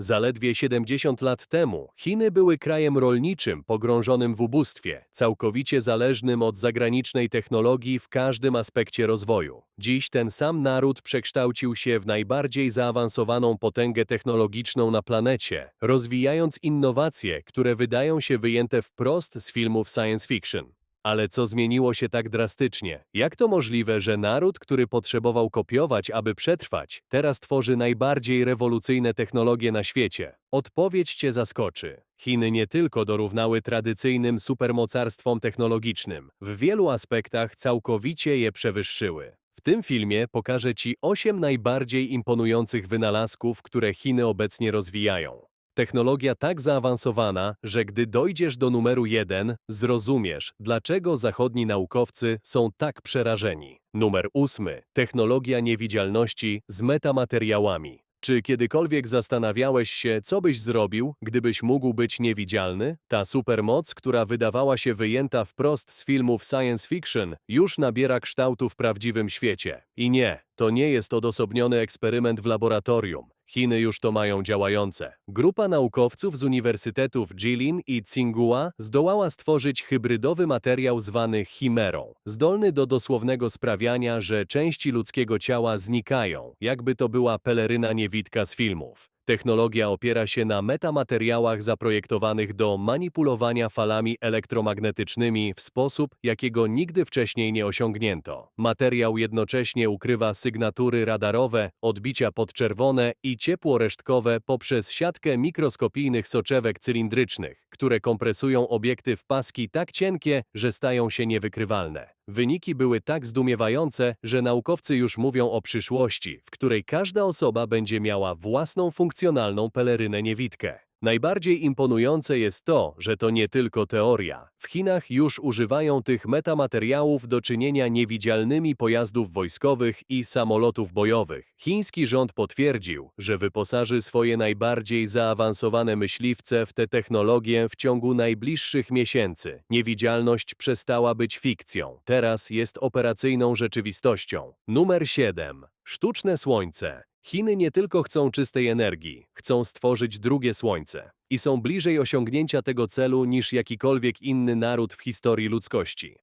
Zaledwie 70 lat temu Chiny były krajem rolniczym pogrążonym w ubóstwie, całkowicie zależnym od zagranicznej technologii w każdym aspekcie rozwoju. Dziś ten sam naród przekształcił się w najbardziej zaawansowaną potęgę technologiczną na planecie, rozwijając innowacje, które wydają się wyjęte wprost z filmów science fiction. Ale co zmieniło się tak drastycznie? Jak to możliwe, że naród, który potrzebował kopiować, aby przetrwać, teraz tworzy najbardziej rewolucyjne technologie na świecie? Odpowiedź cię zaskoczy. Chiny nie tylko dorównały tradycyjnym supermocarstwom technologicznym, w wielu aspektach całkowicie je przewyższyły. W tym filmie pokażę Ci 8 najbardziej imponujących wynalazków, które Chiny obecnie rozwijają. Technologia tak zaawansowana, że gdy dojdziesz do numeru 1, zrozumiesz, dlaczego zachodni naukowcy są tak przerażeni. Numer 8. Technologia niewidzialności z metamateriałami. Czy kiedykolwiek zastanawiałeś się, co byś zrobił, gdybyś mógł być niewidzialny? Ta supermoc, która wydawała się wyjęta wprost z filmów science fiction, już nabiera kształtu w prawdziwym świecie. I nie, to nie jest odosobniony eksperyment w laboratorium. Chiny już to mają działające. Grupa naukowców z uniwersytetów Jilin i Tsinghua zdołała stworzyć hybrydowy materiał zwany chimerą, zdolny do dosłownego sprawiania, że części ludzkiego ciała znikają, jakby to była peleryna niewidka z filmów. Technologia opiera się na metamateriałach zaprojektowanych do manipulowania falami elektromagnetycznymi w sposób, jakiego nigdy wcześniej nie osiągnięto. Materiał jednocześnie ukrywa sygnatury radarowe, odbicia podczerwone i ciepło resztkowe poprzez siatkę mikroskopijnych soczewek cylindrycznych, które kompresują obiekty w paski tak cienkie, że stają się niewykrywalne. Wyniki były tak zdumiewające, że naukowcy już mówią o przyszłości, w której każda osoba będzie miała własną funkcjonalną pelerynę niewidkę. Najbardziej imponujące jest to, że to nie tylko teoria. W Chinach już używają tych metamateriałów do czynienia niewidzialnymi pojazdów wojskowych i samolotów bojowych. Chiński rząd potwierdził, że wyposaży swoje najbardziej zaawansowane myśliwce w tę technologię w ciągu najbliższych miesięcy. Niewidzialność przestała być fikcją. Teraz jest operacyjną rzeczywistością. Numer 7. Sztuczne słońce. Chiny nie tylko chcą czystej energii, chcą stworzyć drugie słońce i są bliżej osiągnięcia tego celu niż jakikolwiek inny naród w historii ludzkości.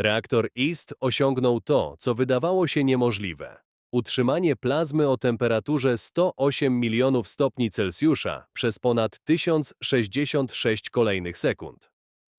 Reaktor East osiągnął to, co wydawało się niemożliwe. Utrzymanie plazmy o temperaturze 108 milionów stopni Celsjusza przez ponad 1066 kolejnych sekund.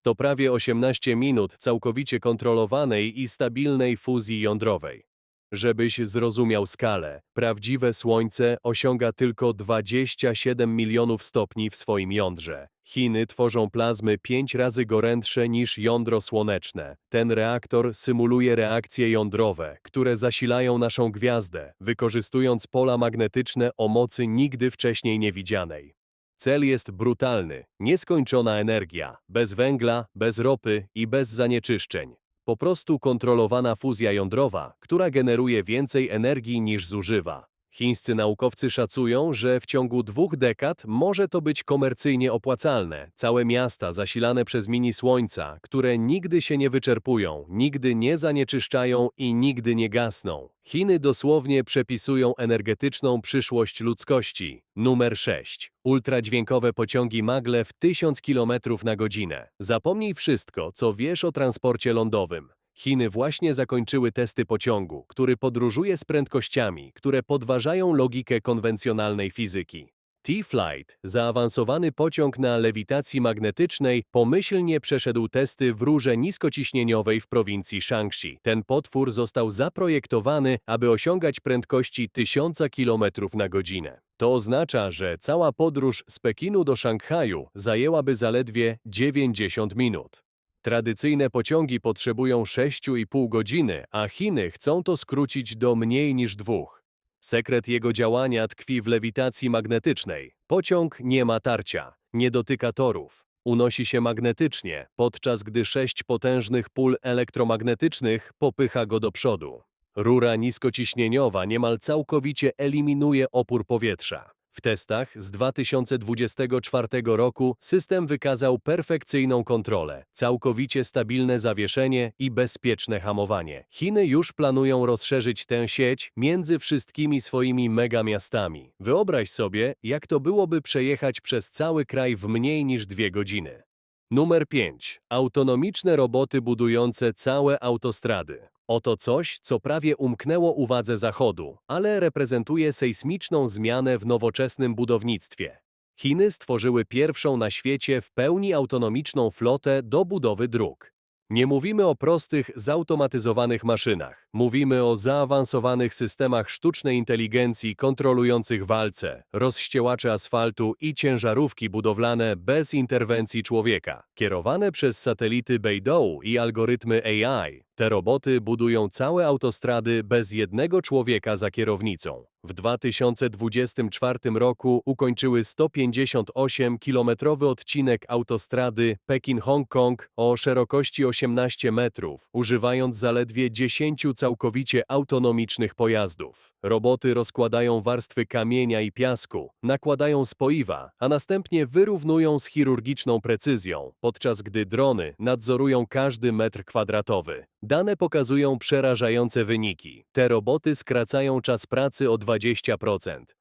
To prawie 18 minut całkowicie kontrolowanej i stabilnej fuzji jądrowej. Żebyś zrozumiał skalę, prawdziwe Słońce osiąga tylko 27 milionów stopni w swoim jądrze. Chiny tworzą plazmy 5 razy gorętsze niż jądro słoneczne. Ten reaktor symuluje reakcje jądrowe, które zasilają naszą gwiazdę, wykorzystując pola magnetyczne o mocy nigdy wcześniej niewidzianej. Cel jest brutalny, nieskończona energia, bez węgla, bez ropy i bez zanieczyszczeń. Po prostu kontrolowana fuzja jądrowa, która generuje więcej energii niż zużywa. Chińscy naukowcy szacują, że w ciągu dwóch dekad może to być komercyjnie opłacalne. Całe miasta zasilane przez mini słońca, które nigdy się nie wyczerpują, nigdy nie zanieczyszczają i nigdy nie gasną. Chiny dosłownie przepisują energetyczną przyszłość ludzkości. Numer 6. Ultradźwiękowe pociągi maglev 1000 km na godzinę. Zapomnij wszystko, co wiesz o transporcie lądowym. Chiny właśnie zakończyły testy pociągu, który podróżuje z prędkościami, które podważają logikę konwencjonalnej fizyki. T-Flight, zaawansowany pociąg na lewitacji magnetycznej, pomyślnie przeszedł testy w rurze niskociśnieniowej w prowincji Shaanxi. Ten potwór został zaprojektowany, aby osiągać prędkości 1000 km na godzinę. To oznacza, że cała podróż z Pekinu do Szanghaju zajęłaby zaledwie 90 minut. Tradycyjne pociągi potrzebują 6,5 godziny, a Chiny chcą to skrócić do mniej niż dwóch. Sekret jego działania tkwi w lewitacji magnetycznej. Pociąg nie ma tarcia, nie dotyka torów. Unosi się magnetycznie, podczas gdy sześć potężnych pól elektromagnetycznych popycha go do przodu. Rura niskociśnieniowa niemal całkowicie eliminuje opór powietrza. W testach z 2024 roku system wykazał perfekcyjną kontrolę, całkowicie stabilne zawieszenie i bezpieczne hamowanie. Chiny już planują rozszerzyć tę sieć między wszystkimi swoimi megamiastami. Wyobraź sobie, jak to byłoby przejechać przez cały kraj w mniej niż dwie godziny. Numer 5. Autonomiczne roboty budujące całe autostrady. Oto coś, co prawie umknęło uwadze Zachodu, ale reprezentuje sejsmiczną zmianę w nowoczesnym budownictwie. Chiny stworzyły pierwszą na świecie w pełni autonomiczną flotę do budowy dróg. Nie mówimy o prostych, zautomatyzowanych maszynach. Mówimy o zaawansowanych systemach sztucznej inteligencji kontrolujących walce, rozściełacze asfaltu i ciężarówki budowlane bez interwencji człowieka. Kierowane przez satelity Beidou i algorytmy AI, te roboty budują całe autostrady bez jednego człowieka za kierownicą. W 2024 roku ukończyły 158-kilometrowy odcinek autostrady Pekin-Hongkong o szerokości 18 metrów, używając zaledwie 10 całkowicie autonomicznych pojazdów. Roboty rozkładają warstwy kamienia i piasku, nakładają spoiwa, a następnie wyrównują z chirurgiczną precyzją, podczas gdy drony nadzorują każdy metr kwadratowy. Dane pokazują przerażające wyniki. Te roboty skracają czas pracy o 20%,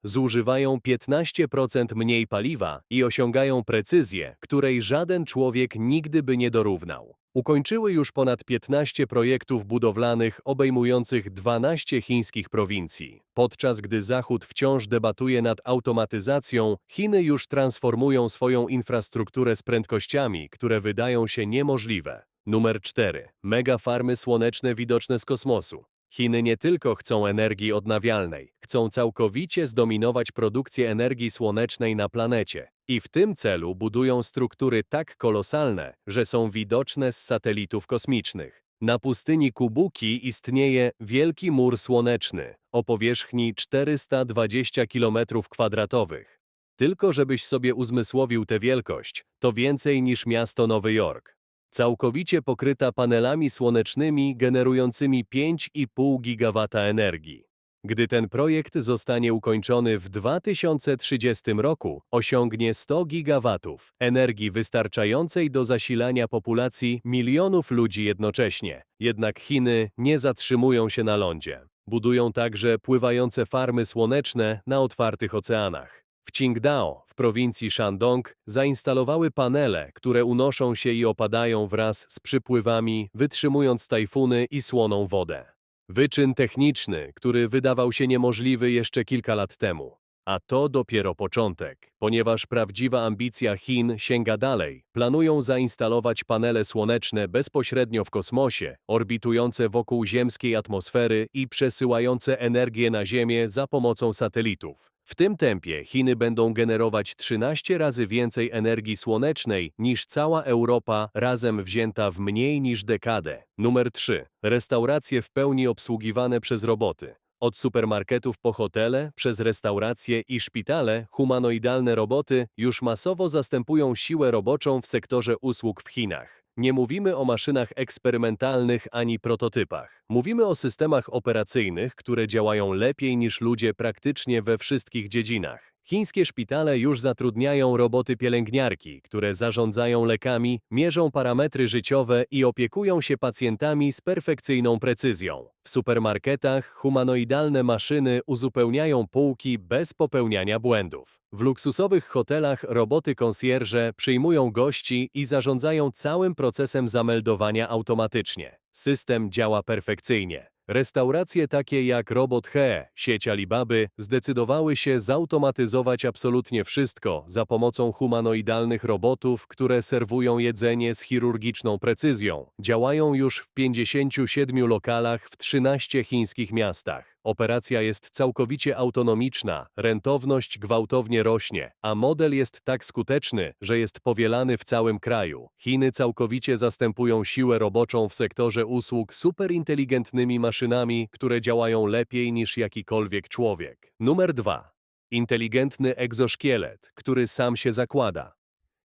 zużywają 15% mniej paliwa i osiągają precyzję, której żaden człowiek nigdy by nie dorównał. Ukończyły już ponad 15 projektów budowlanych obejmujących 12 chińskich prowincji. Podczas gdy Zachód wciąż debatuje nad automatyzacją, Chiny już transformują swoją infrastrukturę z prędkościami, które wydają się niemożliwe. Numer 4. Megafarmy słoneczne widoczne z kosmosu. Chiny nie tylko chcą energii odnawialnej, chcą całkowicie zdominować produkcję energii słonecznej na planecie. I w tym celu budują struktury tak kolosalne, że są widoczne z satelitów kosmicznych. Na pustyni Kubuki istnieje Wielki Mur Słoneczny o powierzchni 420 km2. Tylko żebyś sobie uzmysłowił tę wielkość, to więcej niż miasto Nowy Jork całkowicie pokryta panelami słonecznymi generującymi 5,5 gigawata energii. Gdy ten projekt zostanie ukończony w 2030 roku, osiągnie 100 gigawatów energii wystarczającej do zasilania populacji milionów ludzi jednocześnie. Jednak Chiny nie zatrzymują się na lądzie. Budują także pływające farmy słoneczne na otwartych oceanach. W Qingdao, w prowincji Shandong, zainstalowały panele, które unoszą się i opadają wraz z przypływami, wytrzymując tajfuny i słoną wodę. Wyczyn techniczny, który wydawał się niemożliwy jeszcze kilka lat temu. A to dopiero początek, ponieważ prawdziwa ambicja Chin sięga dalej. Planują zainstalować panele słoneczne bezpośrednio w kosmosie, orbitujące wokół ziemskiej atmosfery i przesyłające energię na Ziemię za pomocą satelitów. W tym tempie Chiny będą generować 13 razy więcej energii słonecznej niż cała Europa razem wzięta w mniej niż dekadę. Numer 3. Restauracje w pełni obsługiwane przez roboty. Od supermarketów po hotele, przez restauracje i szpitale, humanoidalne roboty już masowo zastępują siłę roboczą w sektorze usług w Chinach. Nie mówimy o maszynach eksperymentalnych ani prototypach. Mówimy o systemach operacyjnych, które działają lepiej niż ludzie praktycznie we wszystkich dziedzinach. Chińskie szpitale już zatrudniają roboty pielęgniarki, które zarządzają lekami, mierzą parametry życiowe i opiekują się pacjentami z perfekcyjną precyzją. W supermarketach humanoidalne maszyny uzupełniają półki bez popełniania błędów. W luksusowych hotelach roboty konsjerże przyjmują gości i zarządzają całym procesem zameldowania automatycznie. System działa perfekcyjnie. Restauracje takie jak Robot He, sieć Alibaby, zdecydowały się zautomatyzować absolutnie wszystko za pomocą humanoidalnych robotów, które serwują jedzenie z chirurgiczną precyzją. Działają już w 57 lokalach w 13 chińskich miastach. Operacja jest całkowicie autonomiczna, rentowność gwałtownie rośnie, a model jest tak skuteczny, że jest powielany w całym kraju. Chiny całkowicie zastępują siłę roboczą w sektorze usług superinteligentnymi maszynami, które działają lepiej niż jakikolwiek człowiek. Numer 2. Inteligentny egzoszkielet, który sam się zakłada.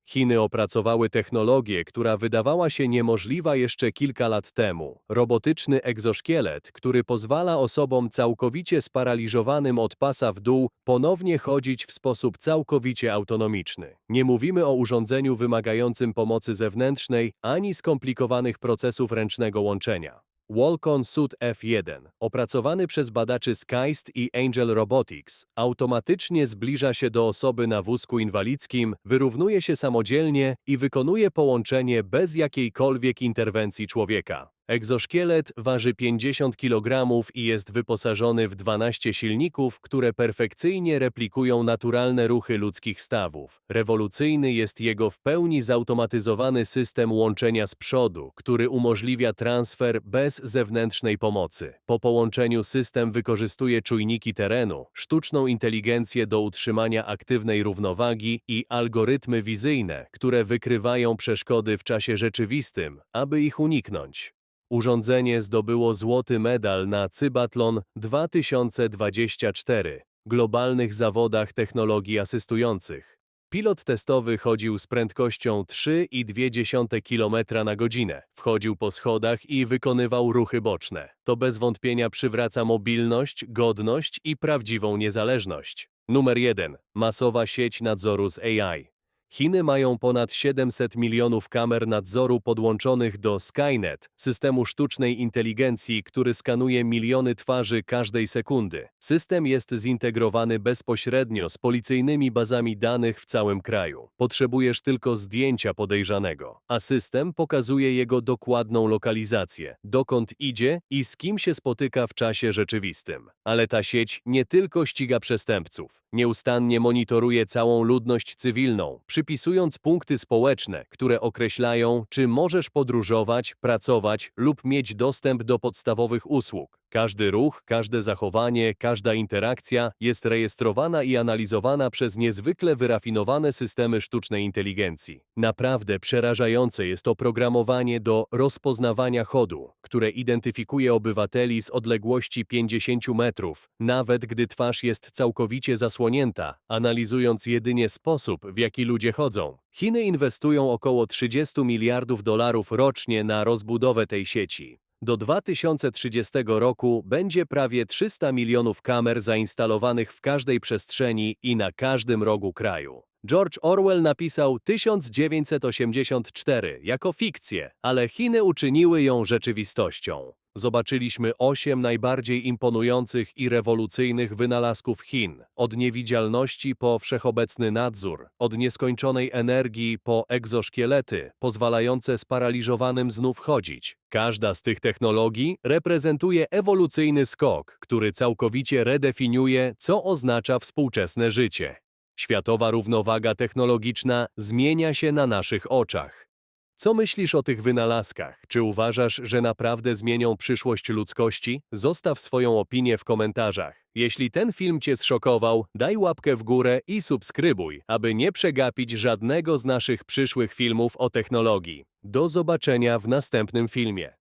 Chiny opracowały technologię, która wydawała się niemożliwa jeszcze kilka lat temu. Robotyczny egzoszkielet, który pozwala osobom całkowicie sparaliżowanym od pasa w dół ponownie chodzić w sposób całkowicie autonomiczny. Nie mówimy o urządzeniu wymagającym pomocy zewnętrznej ani skomplikowanych procesów ręcznego łączenia. Walcon Suit F1, opracowany przez badaczy Skyst i Angel Robotics, automatycznie zbliża się do osoby na wózku inwalidzkim, wyrównuje się samodzielnie i wykonuje połączenie bez jakiejkolwiek interwencji człowieka. Egzoszkielet waży 50 kg i jest wyposażony w 12 silników, które perfekcyjnie replikują naturalne ruchy ludzkich stawów. Rewolucyjny jest jego w pełni zautomatyzowany system łączenia z przodu, który umożliwia transfer bez zewnętrznej pomocy. Po połączeniu system wykorzystuje czujniki terenu, sztuczną inteligencję do utrzymania aktywnej równowagi i algorytmy wizyjne, które wykrywają przeszkody w czasie rzeczywistym, aby ich uniknąć. Urządzenie zdobyło złoty medal na Cybatlon 2024 globalnych zawodach technologii asystujących. Pilot testowy chodził z prędkością 3,2 km na godzinę. Wchodził po schodach i wykonywał ruchy boczne. To bez wątpienia przywraca mobilność, godność i prawdziwą niezależność. Numer 1. Masowa sieć nadzoru z AI. Chiny mają ponad 700 milionów kamer nadzoru podłączonych do Skynet, systemu sztucznej inteligencji, który skanuje miliony twarzy każdej sekundy. System jest zintegrowany bezpośrednio z policyjnymi bazami danych w całym kraju. Potrzebujesz tylko zdjęcia podejrzanego, a system pokazuje jego dokładną lokalizację, dokąd idzie i z kim się spotyka w czasie rzeczywistym. Ale ta sieć nie tylko ściga przestępców, nieustannie monitoruje całą ludność cywilną, przypisując punkty społeczne, które określają, czy możesz podróżować, pracować lub mieć dostęp do podstawowych usług. Każdy ruch, każde zachowanie, każda interakcja jest rejestrowana i analizowana przez niezwykle wyrafinowane systemy sztucznej inteligencji. Naprawdę przerażające jest oprogramowanie do rozpoznawania chodu, które identyfikuje obywateli z odległości 50 metrów, nawet gdy twarz jest całkowicie zasłonięta, analizując jedynie sposób, w jaki ludzie chodzą. Chiny inwestują około 30 miliardów dolarów rocznie na rozbudowę tej sieci. Do 2030 roku będzie prawie 300 milionów kamer zainstalowanych w każdej przestrzeni i na każdym rogu kraju. George Orwell napisał 1984 jako fikcję, ale Chiny uczyniły ją rzeczywistością. Zobaczyliśmy osiem najbardziej imponujących i rewolucyjnych wynalazków Chin, od niewidzialności po wszechobecny nadzór, od nieskończonej energii po egzoszkielety, pozwalające sparaliżowanym znów chodzić. Każda z tych technologii reprezentuje ewolucyjny skok, który całkowicie redefiniuje, co oznacza współczesne życie. Światowa równowaga technologiczna zmienia się na naszych oczach. Co myślisz o tych wynalazkach? Czy uważasz, że naprawdę zmienią przyszłość ludzkości? Zostaw swoją opinię w komentarzach. Jeśli ten film Cię zszokował, daj łapkę w górę i subskrybuj, aby nie przegapić żadnego z naszych przyszłych filmów o technologii. Do zobaczenia w następnym filmie.